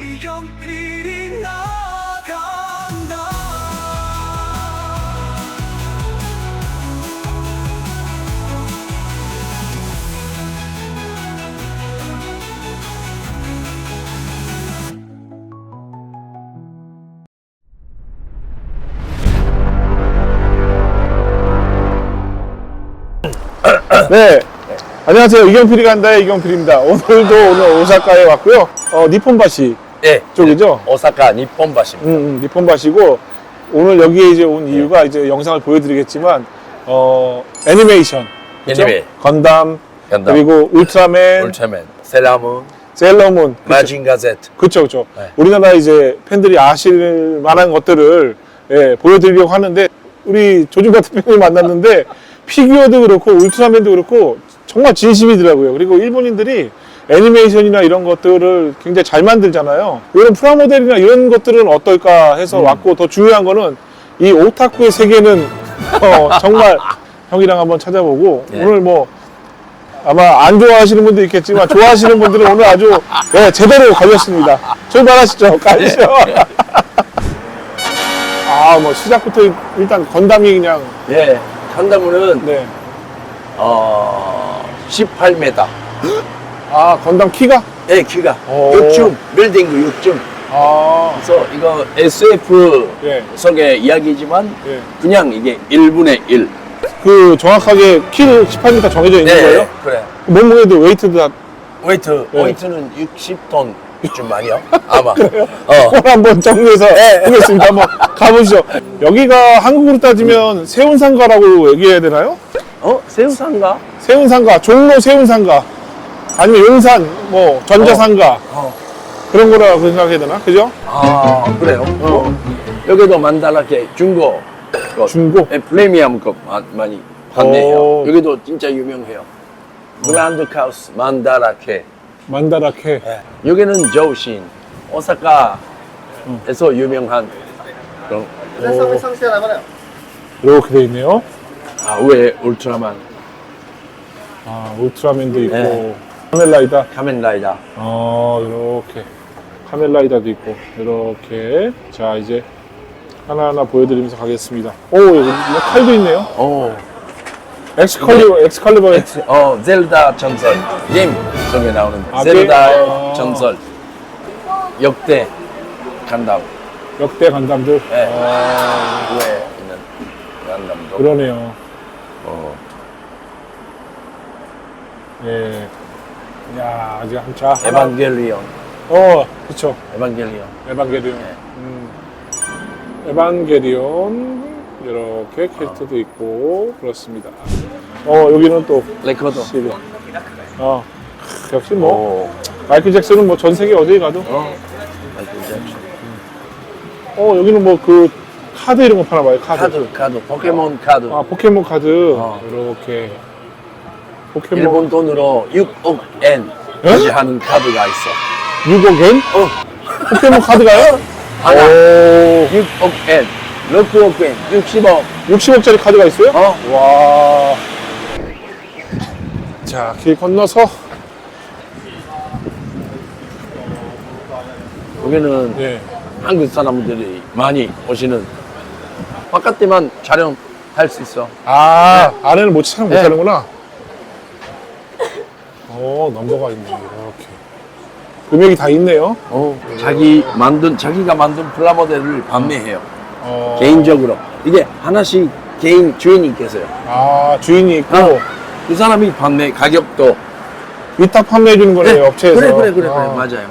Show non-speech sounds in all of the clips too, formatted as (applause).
이경필이 나간다 네. 안녕하세요. 이경필이 간다의 이경필입니다. 오늘도 오늘 오사카에 왔고요. 어, 니폰바시 예. 쪽이죠? 오사카 니폰바시입니다. 음, 음, 니폰바시고 오늘 여기에 이제 온 이유가 이제 영상을 보여드리겠지만 어, 애니메이션, 그죠? 애니메. 건담, 간다. 그리고 울트라맨, 울트라맨, 셀라문, 셀러문, 그쵸? 마징 가 제트. 그쵸, 그쵸. 네. 우리나라 이제 팬들이 아실 만한 것들을 예, 보여드리려고 하는 데, 우리 조준가 (laughs) 대표님 만났는데, 피규어도 그렇고, 울트라맨도 그렇고, 정말 진심이더라고요. 그리고 일본인들이 애니메이션이나 이런 것들을 굉장히 잘 만들잖아요. 이런 프라모델이나 이런 것들은 어떨까 해서 왔고, 더 중요한 거는 이 오타쿠의 세계는 어, (laughs) 정말 형이랑 한번 찾아보고, 네. 오늘 뭐, 아마 안 좋아하시는 분도 있겠지만 좋아하시는 분들은 오늘 아주 네, 제대로 걸렸습니다. 출발하시죠. 가시죠. (laughs) 아, 뭐 시작부터 일단 건담이 그냥 예. 간다문은 네. 어 18m. 아, 건담 키가 예, 키가 오. 6중, 빌딩 6중. 아, 그래서 이거 SF 예. 속의 이야기지만 예. 그냥 이게 1분의 1. 그 정확하게 키를 18m 정해져 있는 거예요? 네, 그래. 몸무게도 웨이트도 다 웨이트, 네. 웨이트는 60톤 좀 아니요? 아마. 어. 한번 정리해서 네. 보겠습니다. 한번 가보시죠. 여기가 한국으로 따지면 세운상가라고 얘기해야 되나요? 어? 새우상가? 세운상가, 종로 세운상가, 아니면 용산, 뭐 전자상가 어. 그런 거라고 생각해야 되나? 그죠? 아, 그래요? 어. 여기도 만다라케 중고. 거. 중고? 예, 프리미엄 거 마- 많이 판매해요. 오. 여기도 진짜 유명해요. 그란드 카우스 만다라케. 만다라케. 여기는 저우신 오사카에서 유명한 그런 在上面上下来不了。 이렇게 돼 있네요. 아, 왜 울트라만 아, 울트라맨도 있고, 네. 카멜라이다. 카멘라이더. 어, 이렇게. 카멜라이다도 있고, 이렇게. 자, 이제 하나하나 보여드리면서 가겠습니다. 오, 여기 뭐 칼도 있네요. 오. 엑스칼리버, 엑스칼리버. 어, 젤다 전설. 게임 속에 나오는 아, 젤다의 게임? 아. 전설. 역대 간담. 역대 간담들. 예. 아, 위에 있는 간담도. 그러네요. 어. 예. 야, 이제 한 자. 하나. 에반겔리온. 어, 그쵸. 에반겔리온. 에반게리온. 네. 음. 에반게리온. 이렇게 캐릭터도 있고, 그렇습니다. 어, 여기는 또, 레코더. 시리. 어, 크, 역시 뭐, 오. 마이클 잭슨은 뭐 전 세계 어디에 가도. 어. 마이클 잭슨. 어, 여기는 뭐 그, 카드 이런 거 파나 봐요, 카드. 카드, 카드. 포켓몬 카드. 아, 포켓몬 카드. 어. 이렇게. 포켓몬. 일본 돈으로 6억 엔 예? 유지하는 카드가 있어. 6억 엔? 어. 포켓몬 카드가요? (laughs) 하나. 오, 6억 엔. 6억 엔. 60억. 60억짜리 카드가 있어요? 어. 와. 자, 길 건너서. 여기는 예. 한국 사람들이 많이 오시는 바깥에만 촬영할 수 있어. 아, 안에는 못 촬영 못 네. 하는구나. 어, 넘버가 있네, 이렇게. 금액이 다 있네요. 어. 자기 만든 자기가 만든 플라모델을 판매해요. 어. 개인적으로 이게 하나씩 개인 주인이 계세요. 아, 주인이 있고, 어. 그 사람이 판매 가격도 위탁 판매해 주는 거네요, 업체에서. 그래 그래 그래 아. 그래 맞아요.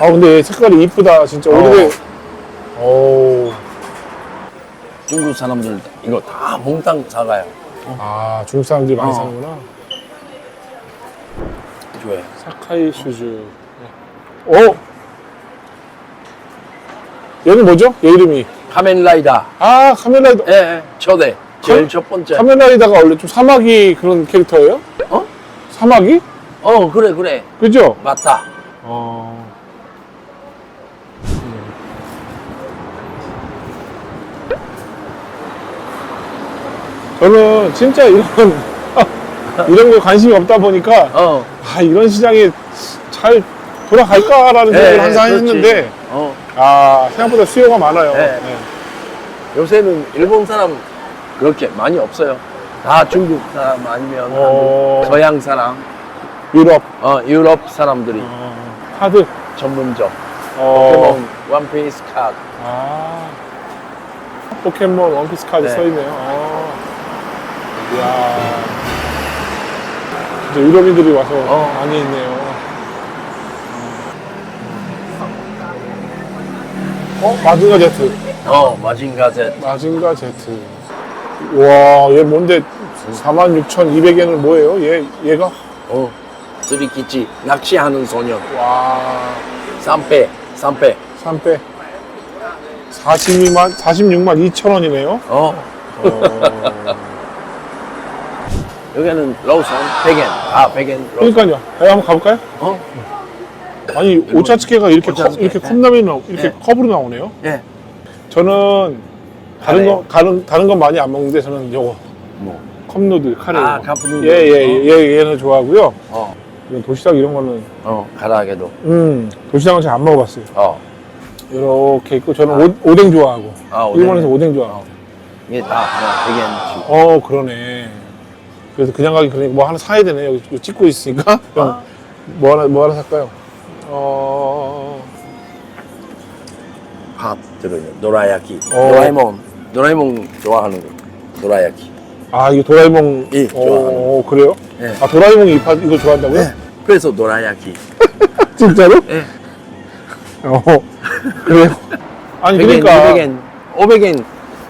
아, 근데 얘 색깔이 이쁘다, 진짜. 어. 오. 중국 사람들 이거 다 몽땅 사가요. 아, 중국 사람들이 많이 어. 사는구나. 좋아요. 사카이 슈즈. 어? 얘는 뭐죠? 얘 이름이. 카멘라이더. 아, 카멜라이더. 예, 예. 초대. 제일 카- 첫 번째. 카멜라이다가 원래 좀 사마귀 그런 캐릭터예요? 어? 사마귀? 어 그래 그래 그죠? 맞다. 어. 저는 진짜 이런 (laughs) 이런 거 관심이 없다 보니까 어. 아 이런 시장이 잘 돌아갈까라는 예, 생각을 예, 항상 그렇지. 했는데 어. 아 생각보다 수요가 많아요. 예. 네. 요새는 일본 사람 그렇게 많이 없어요. 다 중국 사람 아니면 어. 한국, 서양 사람, 유럽 어, 유럽 사람들이 어, 카드 전문적 어, 포켓몬 원피스 카드. 아 포켓몬 원피스 카드 네. 써 있네요. 어. 이야. 이제 유럽인들이 와서 어. 많이 있네요. 어, 마징가 제트. 어, 마징가제. 마징가 제트. 와, 얘 뭔데 46,200엔은 뭐예요? 얘, 얘가? 어, 쓰리키치. 낚시하는 소년. 와, 삼배, 삼배. 3빼. 42만, 46만 2천 원이네요. 어. 여기는 로션, 백엔. 아, 백엔. 로션. 그러니까요. 여기 한번 가볼까요? 어? 아니, 오차츠케가 이렇게, 컵, 오차츠케. 이렇게 네. 컵라면이 나오, 이렇게 네. 컵으로 나오네요. 예. 저는 다른 카레. 거, 다른, 다른 건 많이 안 먹는데 저는 요거. 뭐. 컵누들, 카레. 아, 이거. 카프누들. 예, 예, 예, 얘는 좋아하고요. 어. 이런 도시락 이런 거는, 어, 가라하게도. 음, 도시락은 잘 안 먹어봤어요. 어. 이렇게 있고, 저는 오, 오뎅 좋아하고. 아, 오뎅. 일본에서 오뎅 좋아하고. 이게 다 하나, 백엔. 어, 그러네. 그래서 그냥 가기 그러니까 뭐 하나 사야 되네. 여기 이거 찍고 있으니까. 형, 뭐 하나, 뭐 하나 살까요? 어, 밥 들어요. 도라야키. 어. 도라에몽. 도라에몽 좋아하는 거. 도라야키. 아, 이거 도라에몽. 예, 좋아하는 어, 그래요? 예. 아, 도라에몽이 이 파- 이거 좋아한다고요? 네. 그래서 도라야키. (laughs) 진짜로? 예. 어, 그래요? (laughs) 아니, 백엔, 그러니까. 200엔, 500엔.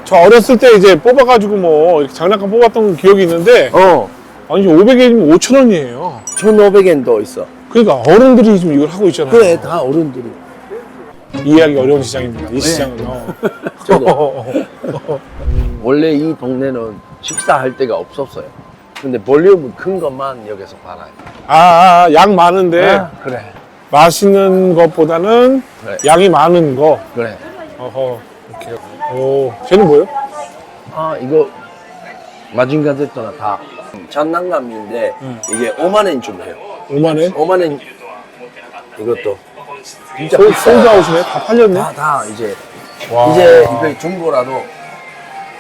저 어렸을 때 이제 뽑아가지고 뭐, 이렇게 장난감 뽑았던 기억이 있는데, 어. 아니, 500엔이면 5천 원이에요. 1,500엔도 있어. 그러니까 어른들이 지금 이걸 하고 있잖아요. 그래, 다 어른들이. 이해하기 어려운 시장입니다. 이 시장은. 어. 저도. 원래 이 동네는 식사할 데가 없었어요. 근데 볼륨은 큰 것만 여기서 팔아요. 아, 아, 양 많은데, 아, 그래. 맛있는 것보다는 그래. 양이 많은 거. 그래. 어허, 이렇게. 오, 쟤는 뭐예요? 아, 이거 마징가 제트가 다 장난감인데 음. 이게 5만 원쯤 해요. 5만엔? 5만 원 이것도 진짜 솔, 비싸요. 솔드아웃이네? 다 팔렸네? 다, 다 이제 와. 이제 이거 중고라도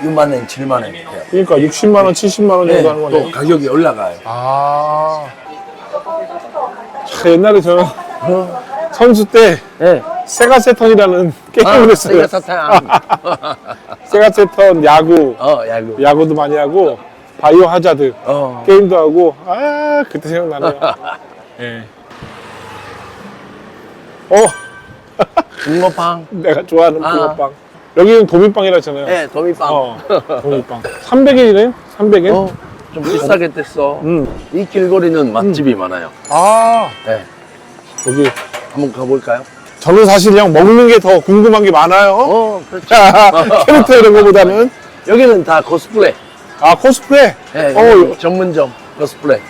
6만 원, 7만 원 해요. 그러니까 60만 원, 70만원 네, 정도 하는 또 거네. 가격이 올라가요. 아. 자, 옛날에 저는 (laughs) (laughs) 선수 때 네. 세가 세턴이라는 게임을 했어요. 세가 사탕. (laughs) 세가 세턴 야구, 어, 야구. 야구도 많이 하고, 바이오 하자드 어. 게임도 하고, 아, 그때 생각나네요. (laughs) 예. 어, (laughs) 붕어빵. 내가 좋아하는 아. 붕어빵. 여기는 도미빵이라 했잖아요. 네, 도미빵. 어, 도미빵. 300엔이네? 300엔? 어, 좀 비싸게 됐어. 음. 이 길거리는 맛집이 많아요. 아, 네. 여기. 한번 가볼까요? 저는 사실 그냥 먹는 게 더 궁금한 게 많아요. 어, 그렇죠. (laughs) 캐릭터 이런 거보다는. (laughs) 여기는 다 코스프레. 아, 코스프레? 네, 어, 여기 전문점 코스프레.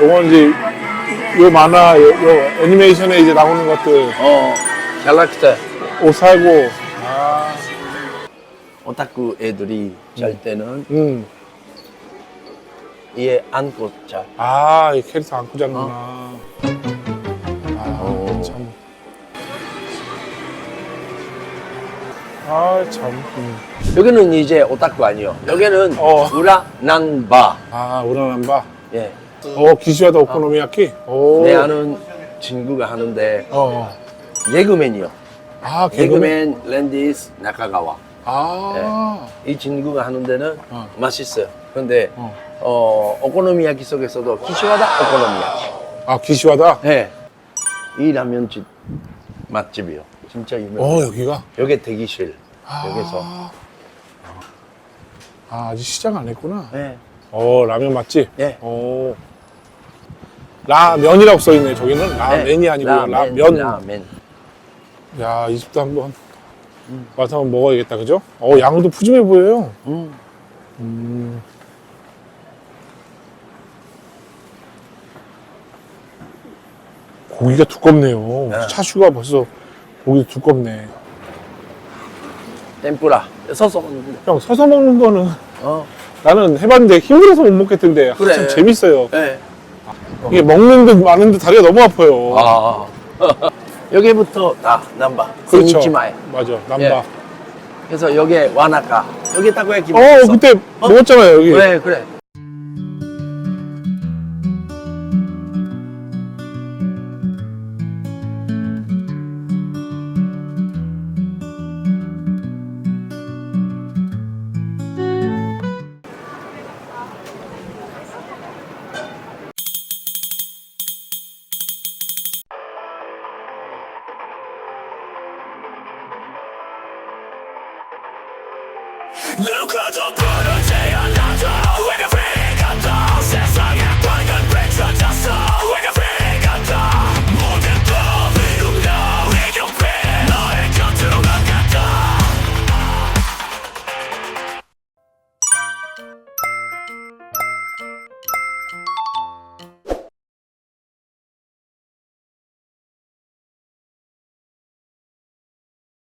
요건 이제, 요 만화, 요, 요 애니메이션에 이제 나오는 것들, 어, 갤럭시 옷 살고. 아, 오타쿠 애들이 잘 때는 음. 얘 안고 자. 아, 이 캐릭터 안고 자는구나. 어. 아, 오. 참. 아, 참. 음. 여기는 이제 오타쿠 아니요. 여기는 어. 우라 난바. 아, 우라난 바. 예. 어, 기시와다 오코노미야키? 오. 내 아는 친구가 하는데 어, 어. 예그맨이요. 아, 개그맨. 예그맨 랜디스 나카가와. 아, 이 친구가 하는 데는 어. 맛있어요. 근데 어. 어, 오코노미야키 속에서도 키시와다 오코노미야키. 아, 기시와다? 네. 이 라면집 맛집이요. 진짜 유명. 어, 여기가? 여기 대기실. 아. 여기서. 아, 아직 시작 안 했구나. 네. 어, 라면 맛집? 예. 어. 라면이라고 써있네, 저기는. 라면이 네. 아니고 라멘, 라면. 라멘. 야, 이 집도 한번 와서 한번 먹어야겠다, 그죠? 어, 양도 푸짐해 보여요. 음. 음. 고기가 두껍네요. 네. 차슈가 벌써 고기 두껍네. 템뿌라. 서서 먹는데. 형, 서서 먹는 거는 어. 나는 해봤는데 힘들어서 못 먹겠던데 그래. 참 재밌어요. 네. 이게 먹는 듯 마는 듯 다리가 너무 아파요. 아. (laughs) 여기부터 다 남바. 그렇죠. 세이치마에. 맞아, 남바. 예. 그래서 여기 와나카. 여기 타코야키 어, 먹었어. 그때 먹었잖아요, 여기. 그래, 그래.